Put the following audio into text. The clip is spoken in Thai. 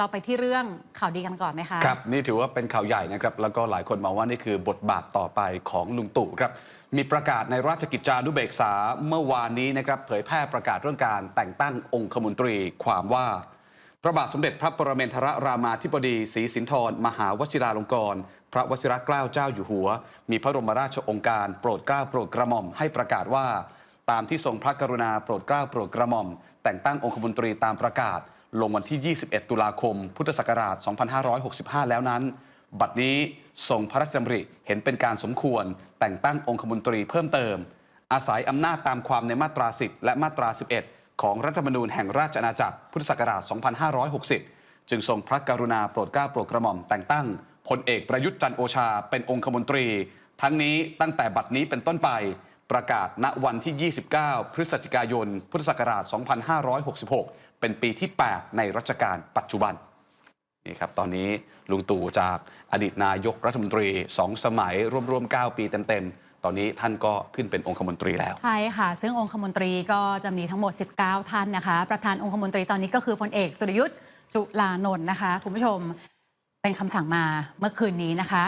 เราไปที่เรื่องข่าวดีกันก่อนไหมคะ ครับ นี่ถือว่าเป็นข่าวใหญ่นะครับ แล้วก็หลายคนมองว่านี่คือบทบาทต่อไปของลุงตู่ครับ มีประกาศในราชกิจจานุเบกษาเมื่อวานนี้นะครับ เผยแพร่ประกาศเรื่องการแต่งตั้งองคมนตรีความว่า พระบาทสมเด็จพระปรเมนทรรามาธิบดีศรีสินธรมหาวชิราลงกรณพระวชิรเกล้าเจ้าอยู่หัว มีพระบรมราชองค์การโปรดเกล้าโปรดกระหม่อมให้ประกาศว่า ตามที่ทรงพระกรุณาโปรดเกล้าโปรดกระหม่อม แต่งตั้งองคมนตรีตามประกาศ ลงวันที่ 21 ตุลาคม พุทธศักราช 2565 แล้วนั้น บัดนี้ทรงพระราชดำริเห็นเป็นการสมควร แต่งตั้งองคมนตรีเพิ่มเติม อาศัยอำนาจตามความในมาตรา 10 และมาตรา 11 ของรัฐธรรมนูญแห่งราชอาณาจักรพุทธศักราช 2560 จึงทรงพระกรุณาโปรดเกล้าโปรดกระหม่อมแต่งตั้งพลเอกประยุทธ์จันโอชาเป็นองคมนตรี ทั้งนี้ตั้งแต่บัดนี้เป็นต้นไป ประกาศณวันที่ 29 พฤศจิกายน พุทธศักราช 2566 เป็นปีที่ 8 ในรัชกาลปัจจุบันนี่ครับตอนนี้ลุงตู่จากอดีตนายกรัฐมนตรี 2 สมัยร่วมๆ 9 ปีเต็มๆ ตอนนี้ท่านก็ขึ้นเป็นองคมนตรีแล้ว ใช่ค่ะ ซึ่งองคมนตรีก็จะมีทั้งหมด 19 ท่านนะคะ ประธานองคมนตรีตอนนี้ก็คือพลเอกสุรยุทธ์จุลานนท์นะคะ คุณผู้ชมเป็นคำสั่งมาเมื่อคืนนี้นะคะ